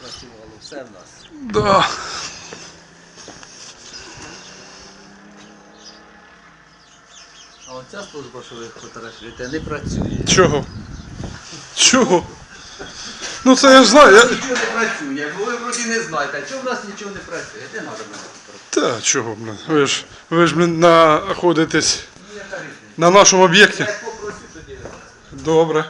Працювало, все в нас. Да. А оця служба, що ви фотографуєте, не працює. Чого? Чого? Ну це я ж знаю. Я... Нічого не працює, бо ви вроді не знаєте, а чого в нас нічого не працює? Де треба мене фотографувати? Та чого, блин? Ви ж, ви ж блин, знаходитесь Ну, яка різниця? на нашому об'єкті. Я попросив тоді. Добре.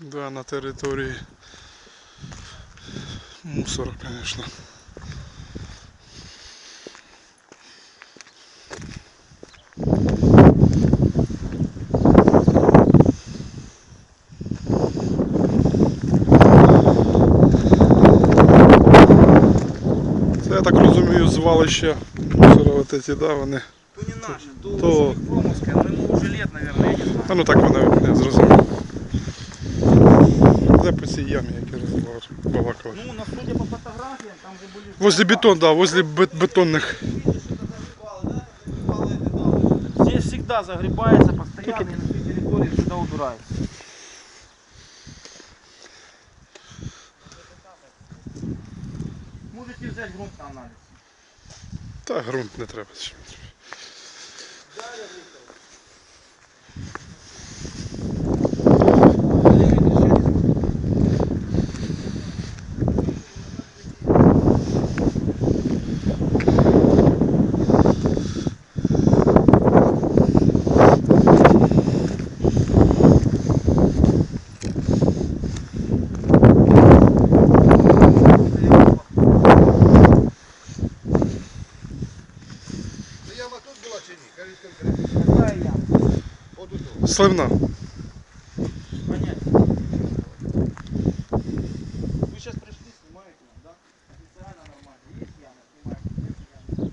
Да, на території мусора, конечно. Це я так розумію, звалище мусора от ці, да, вони. То не наши, то, То- то... промовская, но ему уже лет, наверное, я не знаю. А ну так вони я зрозумів. Де по цій ямі, які розбалакали. балакали. Ну, на судя по фотографиям, там же были... Возле бетон, да, возле бет- бетонных. Здесь всегда загребается постоянно и на всей территории сюда убирается. Можете взять грунт на анализ. Та ґрунт не треба. Яма Сливна. Понятно. Вы сейчас пришли, снимаете нам, да? Официально нормально. Есть яма, снимаете. Есть яма.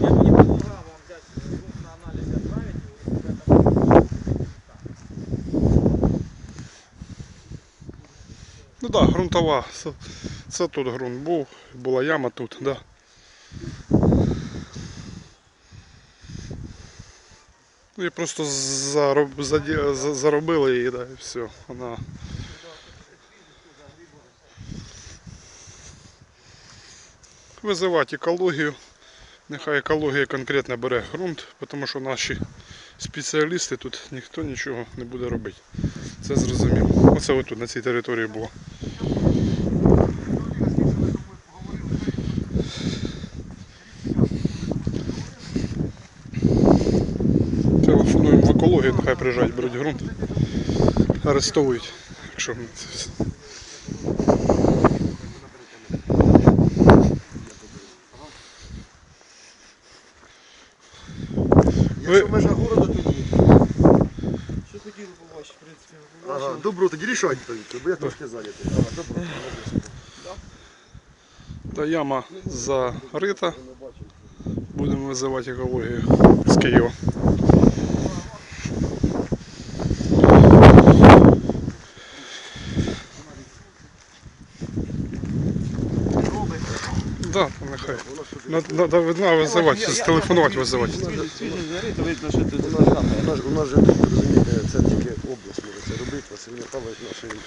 Я бы не предлагал вам взять грунт на анализ и отправить его, если это Ну так, да, ґрунтова. Це, тут ґрунт був, була яма тут, да. Ну і просто зароб, заді- за- заробили її, да, і все. Вона. Визивати екологію. Нехай екологія конкретно бере ґрунт, тому що наші спеціалісти тут ніхто нічого не буде робити. Це зрозуміло. Оце отут на цій території було. екологію, нехай приїжджають, беруть ґрунт. Арестовують. Якщо ми це все. Якщо межа города, то ні. Що хотіли побачити, в принципі, Ага, добро, тоді рішайте тоді, бо я трошки зайнятий. Ага, добро. Та яма зарита. Будемо визивати екологію з Києва. нехай. Надо, надо, надо визивати, телефонувати визивати. У нас, у нас же тут, розумієте, це тільки область може це робити, Василь Михайлович нашої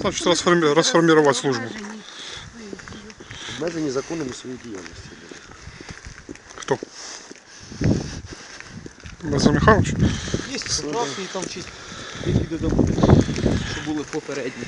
Значить, розформі... розформувати службу. обмежені законами своєї діяльності. Хто? Василь Михайлович? Є поправки там чи які додому, що були попередні.